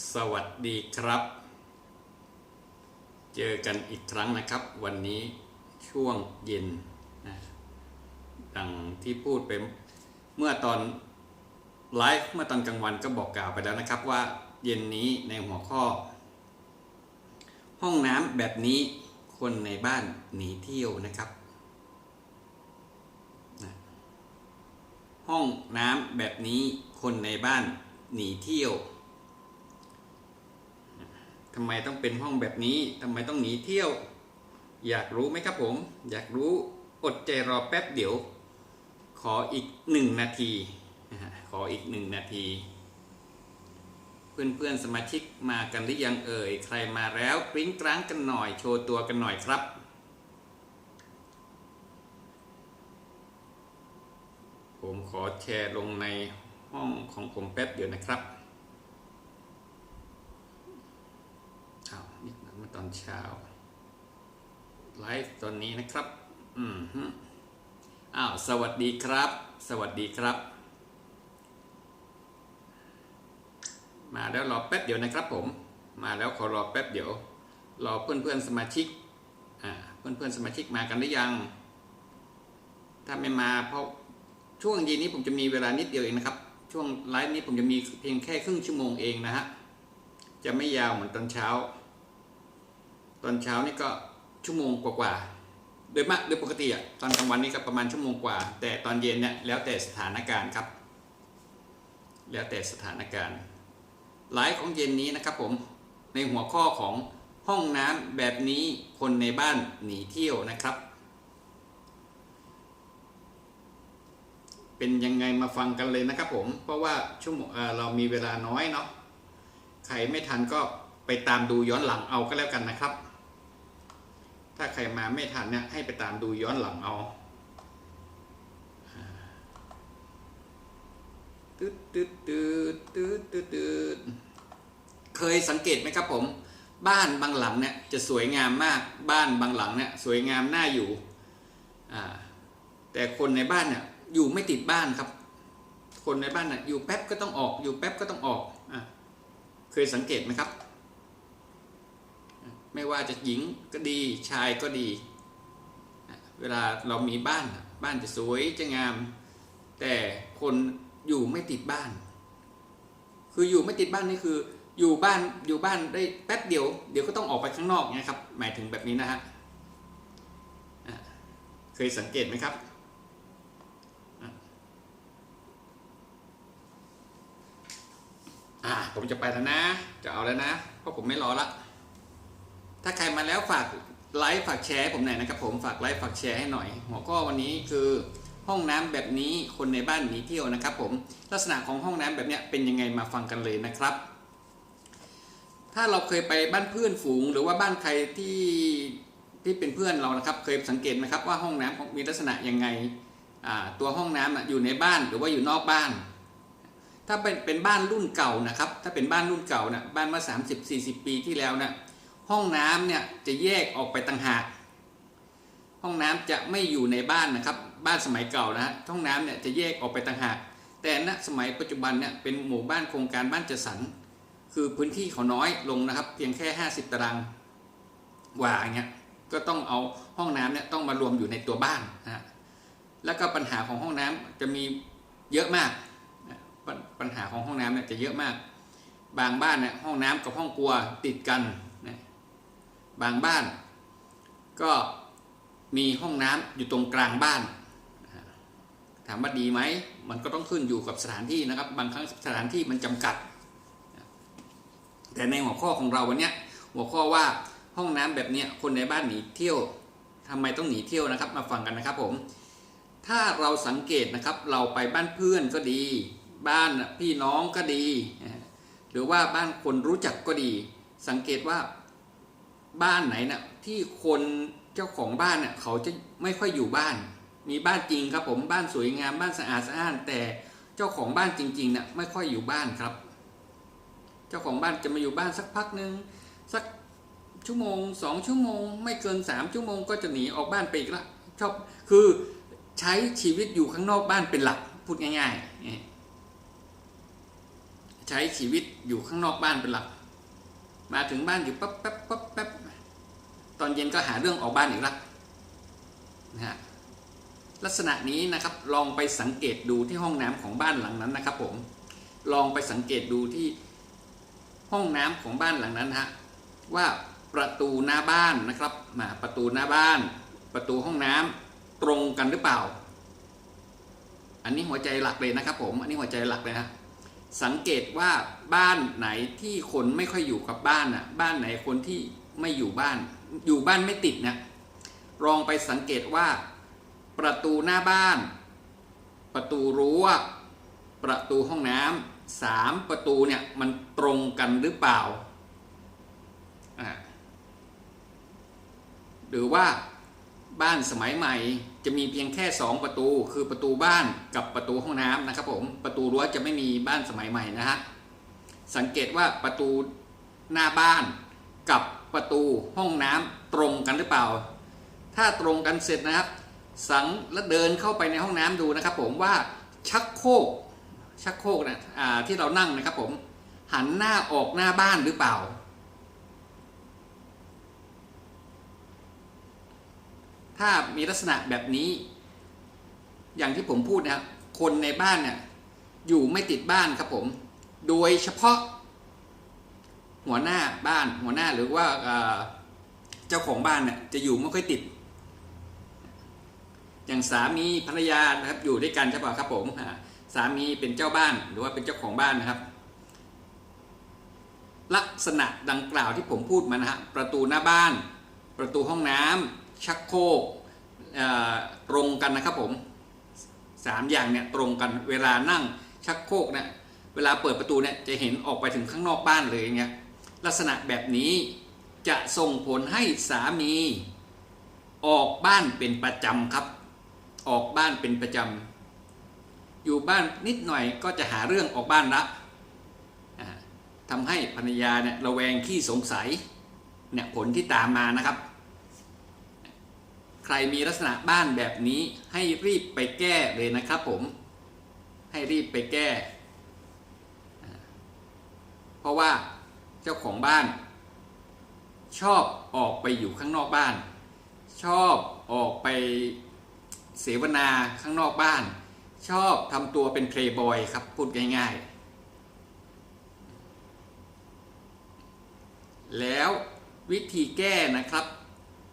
สวัสดีครับ เจอกันอีกครั้งนะครับ วันนี้ช่วงเย็นนะดังที่พูดไปเมื่อตอนไลฟ์เมื่อตอนกลางวันก็บอกกล่าวไปแล้วนะครับว่าเย็นนี้ในหัวข้อ ห้องน้ำแบบนี้คนในบ้านหนีเที่ยวนะครับนะห้องน้ำแบบนี้คนในบ้านหนีเที่ยว ทำไมต้องเป็นห้องแบบนี้ทำไมต้องหนีเที่ยว อยากรู้ไหมครับผม อยากรู้อดใจรอแป๊บเดี๋ยว ขออีกหนึ่งนาทีขออีกหนึ่งนาที เพื่อนๆสมาชิกมากันหรือยังเอ่ย ใครมาแล้วกริ้งกร้างกันหน่อยโชว์ตัวกันหน่อยครับผมขอแชร์ลงในห้องของผมแป๊บเดียวนะครับ อ้าวนี่เมื่อ ตอนเช้า ไลฟ์ตอนนี้นะครับ อืมอ้าว สวัสดีครับ สวัสดีครับ มาแล้วรอแป๊บเดียวนะครับผม มาแล้วขอรอแป๊บเดียว รอเพื่อนเพื่อนสมาชิก อ่า เพื่อนเพื่อนสมาชิกมากันหรือยัง ถ้าไม่มาเพราะช่วงเย็นนี้ผมจะมีเวลานิดเดียวเองนะครับ ช่วงไลฟ์นี้ผมจะมีเพียงแค่ครึ่งชั่วโมงเองนะฮะ จะไม่ยาวเหมือนตอนเช้า ตอนเช้านี่ก็ชั่วโมงกว่าๆโดยมากโดยปกติอะตอนกลางวันนี่ก็ประมาณชั่วโมงกว่า แต่ตอนเย็นเนี่ยแล้วแต่สถานการณ์ครับ แล้วแต่สถานการณ์ไลฟ์ของเย็นนี้นะครับผมในหัวข้อของห้องน้ำแบบนี้คนในบ้านหนีเที่ยวนะครับ เป็นยังไงมาฟังกันเลยนะครับผม เพราะว่าชั่วโมงเออเรามีเวลาน้อยเนาะใครไม่ทันก็ไปตามดูย้อนหลังเอาก็แล้วกันนะครับ ถ้าใครมาไม่ทันเนี่ยให้ไปตามดูย้อนหลังเอาตึ๊ดตึ๊ดตึ๊ดตึ๊ดตึ๊ดตึ๊ดเคยสังเกตไหมครับผม บ้านบางหลังเนี่ยจะสวยงามมากบ้านบางหลังเนี่ยสวยงามน่าอยู่แต่คนในบ้านเนี่ยอยู่ไม่ติดบ้านครับ คนในบ้านน่ะอยู่แป๊บก็ต้องออก อยู่แป๊บก็ต้องออกอเคยสังเกตไหมครับ ไม่ว่าจะหญิงก็ดีชายก็ดี เวลาเรามีบ้านบ้านจะสวยจะงาม แต่คนอยู่ไม่ติดบ้าน คืออยู่ไม่ติดบ้านนี่คืออยู่บ้านอยู่บ้านได้แป๊บเดียวเดี๋ยวก็ต้องออกไปข้างนอกนะครับ หมายถึงแบบนี้นะฮะเคยสังเกตไหมครับอ่าผมจะไปแล้วนะ จะเอาแล้วนะ เพราะผมไม่รอละ ถ้าใครมาแล้วฝากไลค์ฝากแชร์ผมหน่อยนะครับผมฝากไลค์ฝากแชร์ให้หน่อย หัวข้อวันนี้คือห้องน้ำแบบนี้คนในบ้านหนีเที่ยวนะครับผมลักษณะของห้องน้ำแบบเนี้ยเป็นยังไงมาฟังกันเลยนะครับ ถ้าเราเคยไปบ้านเพื่อนฝูง หรือว่าบ้านใครที่ที่เป็นเพื่อนเรานะครับ เคยสังเกตไหมครับว่าห้องน้ำมีลักษณะยังไงตัวห้องน้ำอยู่ในบ้านหรือว่าอยู่นอกบ้าน ถ้าเป็นเป็นบ้านรุ่นเก่านะครับ ถ้าเป็นบ้านรุ่นเก่านะบ้านเมื่อ30 40 ปีที่แล้วนะ ห้องน้ำเนี่ยจะแยกออกไปต่างหาก ห้องน้ำจะไม่อยู่ในบ้านนะครับ บ้านสมัยเก่านะฮะห้องน้ำเนี่ยจะแยกออกไปต่างหาก แต่ณสมัยปัจจุบันเนี่ยเป็นหมู่บ้านโครงการบ้านจัดสรรคือพื้นที่เขาน้อยลงนะครับ เพียงแค่ 50 ตารางวาอย่างเงี้ยก็ต้องเอาห้องน้ำเนี่ยต้องมารวมอยู่ในตัวบ้านนะฮะแล้วก็ปัญหาของห้องน้ำจะมีเยอะมาก ปัญหาของห้องน้ำเนี่ยจะเยอะมาก บางบ้านเนี่ยห้องน้ำกับห้องครัวติดกัน บางบ้าน ก็มีห้องน้ำอยู่ตรงกลางบ้าน ถามว่าดีไหม มันก็ต้องขึ้นอยู่กับสถานที่นะครับ บางครั้งสถานที่มันจำกัด แต่ในหัวข้อของเราวันนี้หัวข้อว่าห้องน้ำแบบนี้คนในบ้านหนีเที่ยวทำไมต้องหนีเที่ยวนะครับ มาฟังกันนะครับผม ถ้าเราสังเกตนะครับ เราไปบ้านเพื่อนก็ดี บ้านพี่น้องก็ดี หรือว่าบ้านคนรู้จักก็ดี สังเกตว่า บ้านไหนนะ่ะที่คนเจ้าของบ้านเน่ะเขาจะไม่ค่อยอยู่บ้าน มีบ้านจริงครับผมบ้านสวยงามบ้านสะอาดสะอ้าน แต่เจ้าของบ้านจริงๆนะ่ะไม่ค่อยอยู่บ้านครับ เจ้าของบ้านจะมาอยู่บ้านสักพักหนึ่งสักชั่วโมงสองชั่วโมง ไม่เกินสามชั่วโมงก็จะหนีออกบ้านไปอีกละชอบคือใช้ชีวิตอยู่ข้างนอกบ้านเป็นหลักพูดง่ายๆใช้ชีวิตอยู่ข้างนอกบ้านเป็นหลัก มาถึงบ้านอยู่ปั๊บปั๊บปั๊บ ตอนเย็นก็หาเรื่องออกบ้านอีกละนะฮะลักษณะนี้นะครับลองไปสังเกตดูที่ห้องน้ำของบ้านหลังนั้นนะครับ ผมลองไปสังเกตดูที่ห้องน้ำของบ้านหลังนั้นฮะว่าประตูหน้าบ้านนะครับมาประตูหน้าบ้าน ประตูห้องน้ำตรงกันหรือเปล่า อันนี้หัวใจหลักเลยนะครับ ผมอันนี้หัวใจหลักเลยฮะสังเกตว่าบ้านไหนที่คนไม่ค่อยอยู่กับบ้านน่ะบ้านไหนคนที่ไม่อยู่บ้าน อยู่บ้านไม่ติดนะลองไปสังเกตว่า ประตูหน้าบ้าน ประตูรั้ว ประตูห้องน้ำสามประตูเนี่ยมันตรงกันหรือเปล่าอ่า หรือว่าบ้านสมัยใหม่จะมีเพียงแค่ 2 ประตู คือประตูบ้านกับประตูห้องน้ำนะครับผมประตูรั้วจะไม่มีบ้านสมัยใหม่นะฮะสังเกตว่าประตูหน้าบ้าน กับประตูห้องน้ำตรงกันหรือเปล่า ถ้าตรงกันเสร็จนะครับ สังแล้วเดินเข้าไปในห้องน้ำดูนะครับ ผมว่าชักโครกชักโครกนะอ่าที่เรานั่งนะครับ ผมหันหน้าออกหน้าบ้านหรือเปล่า ถ้ามีลักษณะแบบนี้ อย่างที่ผมพูดนะครับคนในบ้านเนี่ยอยู่ไม่ติดบ้านครับผม โดยเฉพาะ หัวหน้าบ้านหัวหน้าหรือว่าเจ้าของบ้านเนี่ยจะอยู่ไม่ค่อยติด อย่างสามีภรรยานะครับอยู่ด้วยกันใช่ป่ะครับผมสามีเป็นเจ้าบ้านหรือว่าเป็นเจ้าของบ้านนะครับ ลักษณะดังกล่าวที่ผมพูดมานะฮะประตูหน้าบ้าน ประตูห้องน้ำชักโครกตรงกันนะครับผมสามอย่างเนี่ยตรงกันเวลานั่งชักโครกเนี่ยเวลาเปิดประตูเนี่ยจะเห็นออกไปถึงข้างนอกบ้านเลยอย่างเงี้ย ลักษณะแบบนี้จะส่งผลให้สามี ออกบ้านเป็นประจำครับ ออกบ้านเป็นประจำอยู่บ้านนิดหน่อยก็จะหาเรื่องออกบ้านละทำให้ภรรยาเนี่ยระแวงขี้สงสัยเนี่ยผลที่ตามมานะครับ ใครมีลักษณะบ้านแบบนี้ให้รีบไปแก้เลยนะครับผมให้รีบไปแก้ เพราะว่า เจ้าของบ้าน ชอบออกไปอยู่ข้างนอกบ้าน ชอบออกไปเสวนาข้างนอกบ้าน ชอบทำตัวเป็นเพลย์บอยครับพูดง่ายๆ แล้ววิธีแก้นะครับ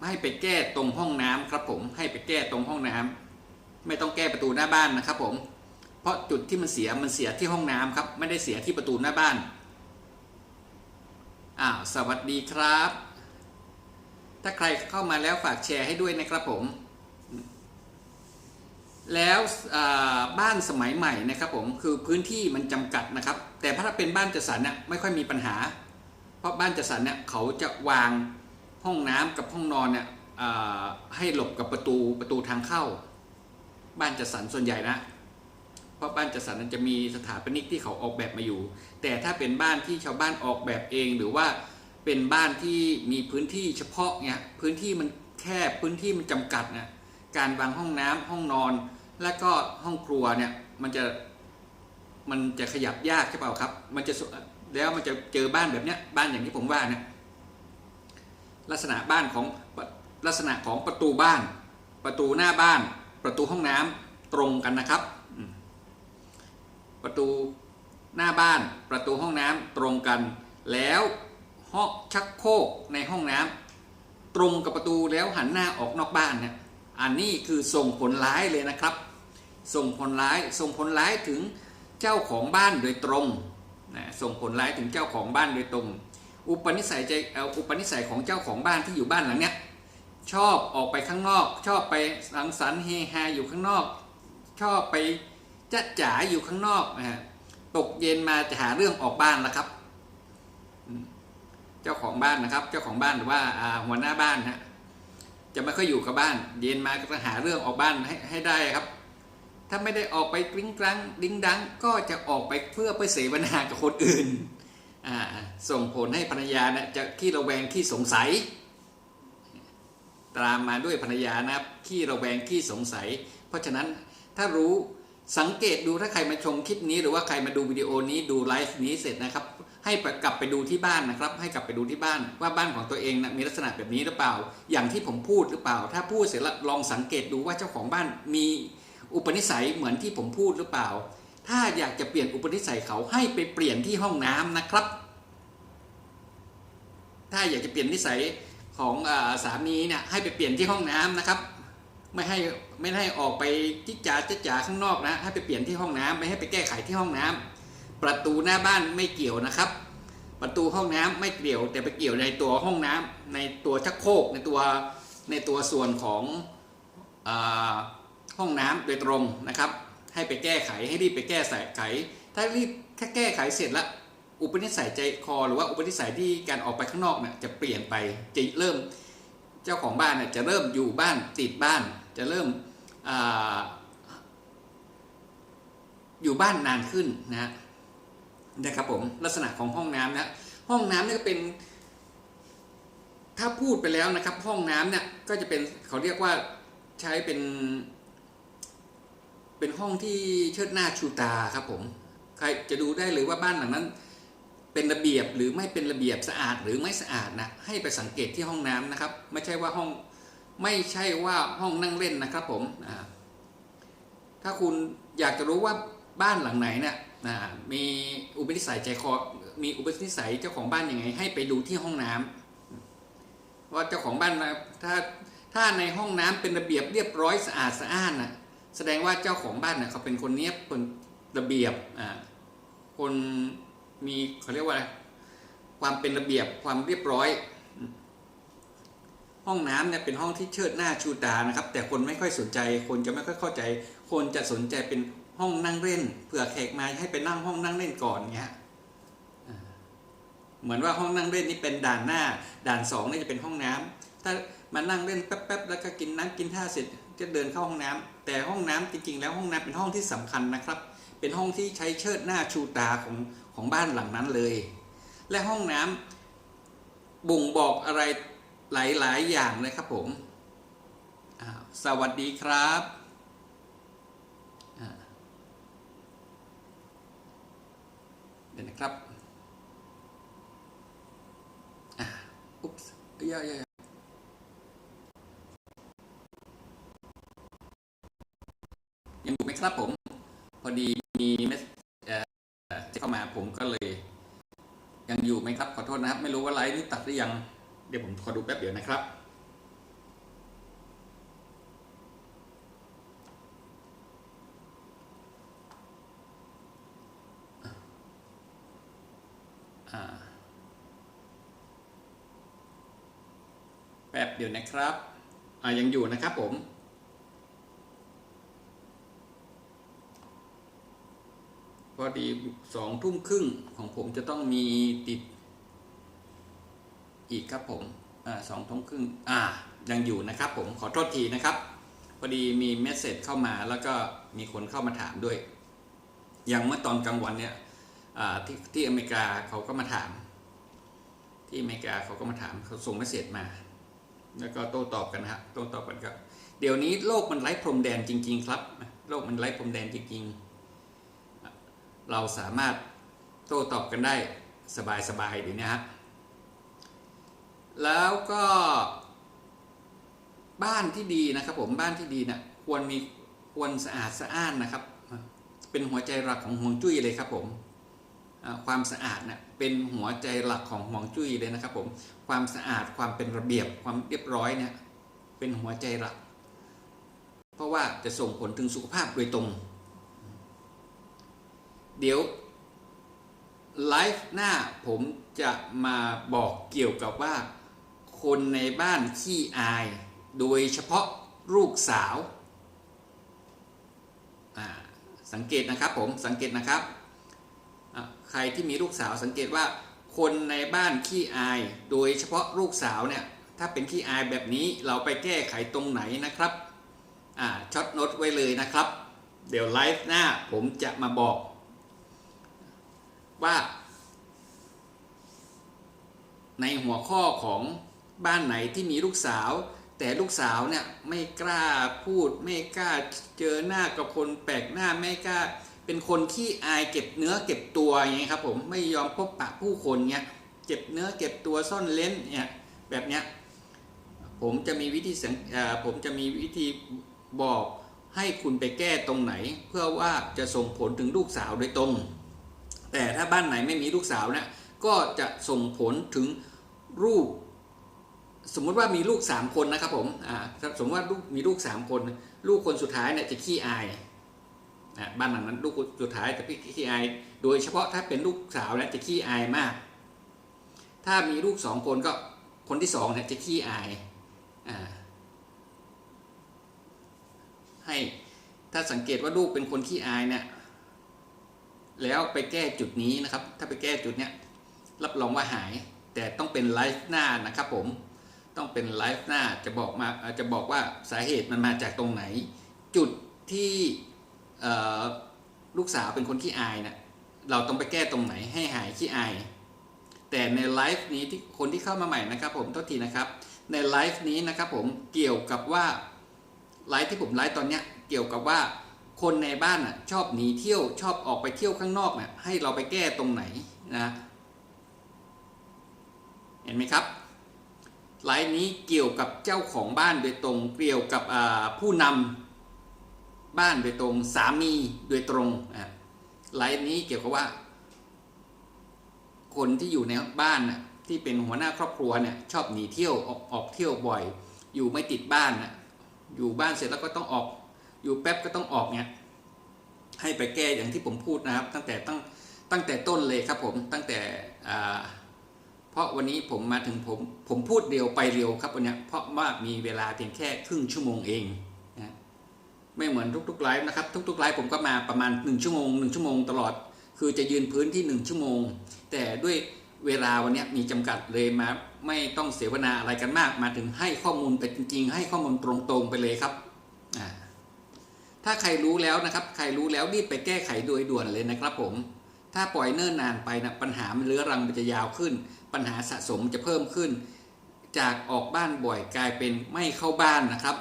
ให้ไปแก้ตรงห้องน้ำครับผมให้ไปแก้ตรงห้องน้ำไม่ต้องแก้ประตูหน้าบ้านนะครับผม เพราะจุดที่มันเสียมันเสียที่ห้องน้ำครับ ไม่ได้เสียที่ประตูหน้าบ้าน อ้าวสวัสดีครับ ถ้าใครเข้ามาแล้วฝากแชร์ให้ด้วยนะครับผม แล้วบ้านสมัยใหม่นะครับผมคือพื้นที่มันจำกัดนะครับ แต่ถ้าเป็นบ้านจัดสรรเนี่ยไม่ค่อยมีปัญหา เพราะบ้านจัดสรรเนี่ยเขาจะวางห้องน้ำกับห้องนอนเนี่ยให้หลบกับประตูประตูทางเข้า บ้านจัดสรรส่วนใหญ่นะ เพราะบ้านจัดสรรนั้นจะมีสถาปนิกที่เขาออกแบบมาอยู่ แต่ถ้าเป็นบ้านที่ชาวบ้านออกแบบเองหรือว่าเป็นบ้านที่มีพื้นที่เฉพาะเนี่ยพื้นที่มันแคบพื้นที่มันจำกัดเนี่ยการวางห้องน้ำห้องนอน และก็ห้องครัวเนี่ยมันจะมันจะขยับยากใช่เปล่าครับ มันจะแล้วมันจะเจอบ้านแบบเนี้ยบ้านอย่างที่ผมว่าเนี่ยลักษณะบ้านของลักษณะของประตูบ้าน ประตูหน้าบ้าน ประตูห้องน้ำตรงกันนะครับ ประตูหน้าบ้านประตูห้องน้ำตรงกัน แล้วห้องชักโครกในห้องน้ำตรงกับประตูแล้วหันหน้าออกนอกบ้านเนี่ยอันนี้คือส่งผลร้ายเลยนะครับ ส่งผลร้ายส่งผลร้ายถึงเจ้าของบ้านโดยตรงนะส่งผลร้ายถึงเจ้าของบ้านโดยตรง อุปนิสัยใจเอ่ออุปนิสัยของเจ้าของบ้านที่อยู่บ้านหลังเนี้ยชอบออกไปข้างนอก ชอบไปสังสรรค์เฮฮาอยู่ข้างนอก ชอบไป จะจ๋าอยู่ข้างนอกนะฮะตกเย็นมาจะหาเรื่องออกบ้านแล้วครับ เจ้าของบ้านนะครับ เจ้าของบ้านหรือว่าหัวหน้าบ้านฮะจะไม่ค่อยอยู่กับบ้าน เย็นมาก็จะหาเรื่องออกบ้านให้ให้ได้ครับ ถ้าไม่ได้ออกไปกริ้งกรังดิ้งดังก็จะออกไปเพื่อไปเสวนากับคนอื่นส่งผลให้ภรรยาเนี่ยจะขี้ระแวงขี้สงสัย ตามมาด้วยภรรยานะครับขี้ระแวงขี้สงสัย เพราะฉะนั้นถ้ารู้ สังเกตดูถ้าใครมาชมคลิปนี้หรือว่าใครมาดูวิดีโอนี้ดูไลฟ์นี้เสร็จนะครับ ให้กลับไปดูที่บ้านนะครับ ให้กลับไปดูที่บ้านว่าบ้านของตัวเองนะมีลักษณะแบบนี้หรือเปล่า อย่างที่ผมพูดหรือเปล่า ถ้าพูดเสร็จแล้วลองสังเกตดูว่าเจ้าของบ้านมีอุปนิสัยเหมือนที่ผมพูดหรือเปล่า ถ้าอยากจะเปลี่ยนอุปนิสัยเขาให้ไปเปลี่ยนที่ห้องน้ำนะครับ ถ้าอยากจะเปลี่ยนนิสัยของอสามีเนี่ยให้ไปเปลี่ยนที่ห้องน้ำนะครับ ไม่ให้ไม่ให้ออกไปจิจ๋าจิจ๋าข้างนอกนะให้ไปเปลี่ยนที่ห้องน้ำไม่ให้ไปแก้ไขที่ห้องน้ำประตูหน้าบ้านไม่เกี่ยวนะครับ ประตูห้องน้ำไม่เกี่ยว แต่ไปเกี่ยวในตัวห้องน้ำในตัวชักโครกในตัวในตัวส่วนของอห้องน้ำโดยตรงนะครับ ให้ไปแก้ไขให้รีบไปแก้ไข ถ้ารีบแค่แก้ไขเสร็จแล้วอุปนิสัยใจคอหรือว่าอุปนิสัยที่การออกไปข้างนอกเนี่ยจะเปลี่ยนไปจะเริ่ม เจ้าของบ้านเนี่ยจะเริ่มอยู่บ้านติดบ้าน จะเริ่มออยู่บ้านนานขึ้นนะฮะนะครับผมลักษณะของห้องน้ำนะห้องน้ำนี่ก็เป็น ถ้าพูดไปแล้วนะครับ ห้องน้ำเนี่ยก็จะเป็นเขาเรียกว่าใช้เป็น เป็นห้องที่เชิดหน้าชูตาครับผม ใครจะดูได้เลยว่าบ้านหลังนั้น เป็นระเบียบหรือไม่เป็นระเบียบสะอาดหรือไม่สะอาดนะให้ไปสังเกตที่ห้องน้ำนะครับ ไม่ใช่ว่าห้องไม่ใช่ว่าห้องนั่งเล่นนะครับผมถ้าคุณอยากจะรู้ว่าบ้านหลังไหนเนี่ยมีอุปนิสัยใจคอมีอุปนิสัยเจ้าของบ้านยังไง ให้ไปดูที่ห้องน้ำว่าเจ้าของบ้านนะถ้าถ้าในห้องน้ำเป็นระเบียบเรียบร้อยสะอาดสะอ้านนะแสดงว่าเจ้าของบ้านเนี่ยเขาเป็นคนเนี้ยบคนระเบียบอ่าคน มีเขาเรียกว่าอะไรความเป็นระเบียบความเรียบร้อย ห้องน้ำเนี่ยเป็นห้องที่เชิดหน้าชูตานะครับ แต่คนไม่ค่อยสนใจ คนจะไม่ค่อยเข้าใจ คนจะสนใจเป็นห้องนั่งเล่นเผื่อแขกมาให้ไปนั่งห้องนั่งเล่นก่อนเงี้ยเหมือนว่าห้องนั่งเล่นนี่เป็นด่านหน้า ด่านสองนี่จะเป็นห้องน้ำถ้ามานั่งเล่นแป๊บๆแล้วก็กินน้ำกินท่าเสร็จจะเดินเข้าห้องน้ำแต่ห้องน้ำจริงๆ แล้วห้องน้ำเป็นห้องที่สำคัญนะครับ เป็นห้องที่ใช้เชิดหน้าชูตาของของบ้านหลังนั้นเลย และห้องน้ำบ่งบอกอะไรหลาย ๆ อย่างเลยครับผม สวัสดีครับเดี๋ยวนะครับอุ๊บเยอะๆยังอยู่ไหมครับผม พอดีมีเมสเอ่อที่เข้ามาผมก็เลย ยังอยู่ไหม ครับ ขอโทษนะครับ ไม่รู้ว่าไลฟ์นี่ตัดหรือยัง เดี๋ยวผมขอดูแป๊บเดียวนะครับแป๊บเดียวนะครับอ่ายังอยู่นะครับผมพอดีสองทุ่มครึ่งของผมจะต้องมีติด อีกครับผมอสองทุ่มครึ่งอ่ายังอยู่นะครับผมขอโทษทีนะครับ พอดีมีเมสเซจเข้ามาแล้วก็มีคนเข้ามาถามด้วย อย่างเมื่อตอนกลางวันเนี่ยที่ที่อเมริกาเขาก็มาถาม ที่อเมริกาเขาก็มาถามเขาส่งเมสเซจมา แล้วก็โต้ตอบกันฮะโต้ตอบกันครับ เดี๋ยวนี้โลกมันไร้พรมแดนจริง ๆ ครับ โลกมันไร้พรมแดนจริง ๆ เราสามารถโต้ตอบกันได้สบายๆเดี๋ยวนี้ฮะ แล้วก็บ้านที่ดีนะครับ ผมบ้านที่ดีเนะี่ยควรมีควรสะอาดสะอ้านนะครับ เป็นหัวใจหลักของห่วงจุ้ยเลยครับผมความสะอาดเนะ่ยเป็นหัวใจหลักของห่วงจุ้ยเลยนะครับ ผมความสะอาดความเป็นระเบียบความเรียบร้อยเนี่ยเป็นหัวใจหลัก เพราะว่าจะส่งผลถึงสุขภาพโดยตรง เดี๋ยวไลฟ์หน้าผมจะมาบอกเกี่ยวกับว่า คนในบ้านขี้อาย โดยเฉพาะลูกสาว สังเกตนะครับผม สังเกตนะครับ ใครที่มีลูกสาวสังเกตว่าคนในบ้านขี้อาย โดยเฉพาะลูกสาวเนี่ย ถ้าเป็นขี้อายแบบนี้เราไปแก้ไขตรงไหนนะครับช็อตโน้ตไว้เลยนะครับ เดี๋ยวไลฟ์หน้าผมจะมาบอก ว่า ในหัวข้อของ บ้านไหนที่มีลูกสาว แต่ลูกสาวเนี่ยไม่กล้าพูด ไม่กล้าเจอหน้ากับคนแปลกหน้าไม่กล้า เป็นคนขี้อายเก็บเนื้อเก็บตัวอย่างเงี้ครับผมไม่ยอมพบปะผู้คนเงี้ยเก็บเนื้อเก็บตัวซ่อนเลนเนี่ยแบบเนี้ยผมจะมีวิธีสังผมจะมีวิธีบอกให้คุณไปแก้ตรงไหน เพื่อว่าจะส่งผลถึงลูกสาวโดยตรง แต่ถ้าบ้านไหนไม่มีลูกสาวเนี่ยก็จะส่งผลถึงลูก สมมุติว่ามีลูกสามคนนะครับผมอ่าสมมติว่าลูกมีลูกสามคน ลูกคนสุดท้ายเนี่ยจะขี้อายอะบ้านหลังนั้นลูกสุดท้ายจะขี้อาย โดยเฉพาะถ้าเป็นลูกสาวเนี่ยจะขี้อายมาก ถ้ามีลูกสองคนก็คนที่สองเนี่ยจะขี้อายอ่าให้ถ้าสังเกตว่าลูกเป็นคนขี้อายเนี่ยแล้วไปแก้จุดนี้นะครับ ถ้าไปแก้จุดเนี้ยรับรองว่าหายแต่ต้องเป็นไลฟ์หน้านะครับผม ต้องเป็นไลฟ์หน้าจะบอกมาจะบอกว่าสาเหตุมันมาจากตรงไหน จุดที่ลูกสาวเป็นคนขี้อายนะเราต้องไปแก้ตรงไหนให้หายขี้อาย แต่ในไลฟ์นี้ที่คนที่เข้ามาใหม่นะครับผมโทษทีนะครับ ในไลฟ์นี้นะครับผมเกี่ยวกับว่าไลฟ์ที่ผมไลฟ์ตอนเนี้ยเกี่ยวกับว่าคนในบ้านอะชอบหนีเที่ยวชอบออกไปเที่ยวข้างนอกเนี่ยให้เราไปแก้ตรงไหนนะ เห็นไหมครับ ไลฟ์นี้เกี่ยวกับเจ้าของบ้านโดยตรง เกี่ยวกับผู้นำบ้านโดยตรงสามีโดยตรงไลฟ์นี้เกี่ยวกับว่า คนที่อยู่ในบ้านที่เป็นหัวหน้าครอบครัวเนี่ยชอบหนีเที่ยวออกออกเที่ยวบ่อย อยู่ไม่ติดบ้านอยู่บ้านเสร็จแล้วก็ต้องออก อยู่แป๊บก็ต้องออกเนี่ยให้ไปแก้อย่างที่ผมพูดนะครับ ตั้งแต่ตั้งตั้งแต่ต้นเลยครับผมตั้งแต่ ราะวันนี้ผมมาถึงผมผมพูดเร็วไปเร็วครับวันนี้เพราะว่ามีเวลาเพียงแค่ครึ่งชั่วโมงเองนะไม่เหมือนทุกๆไลฟ์นะครับ ทุกๆไลฟ์ผมก็มาประมาณ 1 ชั่วโมง 1 ชั่วโมงตลอด คือจะยืนพื้นที่ 1 ชั่วโมง แต่ด้วยเวลาวันนี้มีจำกัดเลยมาไม่ต้องเสวนาอะไรกันมาก มาถึงให้ข้อมูลไปจริง ๆ ให้ข้อมูลตรงๆไปเลยครับถ้าใครรู้แล้วนะครับ ใครรู้แล้วรีบไปแก้ไขโดยด่วนเลยนะครับผมถ้าปล่อยเนิ่นนานไปนะปัญหามันเรื้อรังมันจะยาวขึ้น ปัญหาสะสมจะเพิ่มขึ้น จากออกบ้านบ่อยกลายเป็นไม่เข้าบ้านนะครับ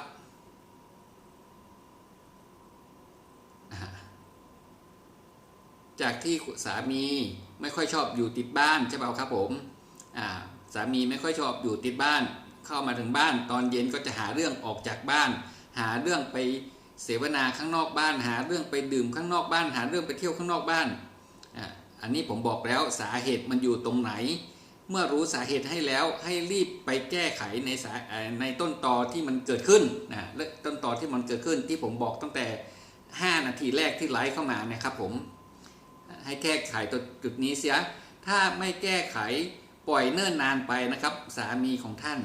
จากที่สามีไม่ค่อยชอบอยู่ติดบ้านใช่เปล่าครับผมาสามีไม่ค่อยชอบอยู่ติดบ้าน เข้ามาถึงบ้าน ตอนเย็นก็จะหาเรื่องออกจากบ้าน หาเรื่องไปเสวนาข้างนอกบ้าน หาเรื่องไปดื่มข้างนอกบ้าน หาเรื่องไปเที่ยวข้างนอกบ้านอาอันนี้ผมบอกแล้วสาเหตุมันอยู่ตรงไหน เมื่อรู้สาเหตุให้แล้วให้รีบไปแก้ไขในสาในต้นตอที่มันเกิดขึ้นนะและต้นตอที่มันเกิดขึ้นที่ผมบอกตั้งแต่ 5 นาทีแรกที่ไลฟ์เข้ามานะครับผมให้แก้ไขตัวจุดนี้เสีย ถ้าไม่แก้ไขปล่อยเนิ่นนานไปนะครับ สามีของท่าน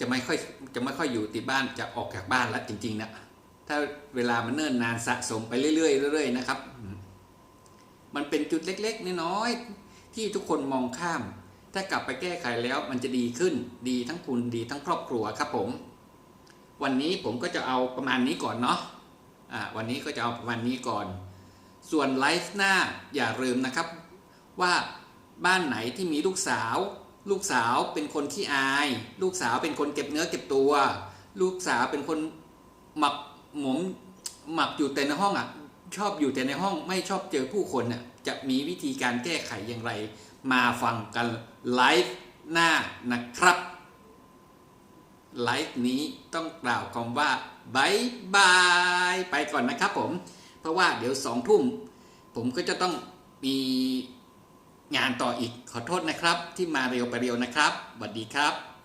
จะไม่ค่อยจะไม่ค่อยอยู่ติดบ้านจะออกจากบ้านแล้วจริงๆนะถ้าเวลามันเนิ่นนานสะสมไปเรื่อยๆเรื่อยๆนะครับ มันเป็นจุดเล็ก ๆ น้อยๆ ที่ทุกคนมองข้าม ถ้ากลับไปแก้ไขแล้วมันจะดีขึ้น ดีทั้งคุณดีทั้งครอบครัวครับผม วันนี้ผมก็จะเอาประมาณนี้ก่อนเนาะอ่าวันนี้ก็จะเอาประมาณนี้ก่อน ส่วนไลฟ์หน้าอย่าลืมนะครับ ว่าบ้านไหนที่มีลูกสาว ลูกสาวเป็นคนที่อาย ลูกสาวเป็นคนเก็บเนื้อเก็บตัว ลูกสาวเป็นคนหมักหมมหมักอยู่แต่ในห้องอะ ชอบอยู่แต่ในห้องไม่ชอบเจอผู้คนน่ะจะมีวิธีการแก้ไขอย่างไร มาฟังกันไลฟ์หน้านะครับไลฟ์นี้ต้องกล่าวคำว่าบายบายไปก่อนนะครับผม เพราะว่าเดี๋ยวสองทุ่ม ผมก็จะต้องมีงานต่ออีกขอโทษนะครับ ที่มาเร็วไปเร็วนะครับสวัสดีครับ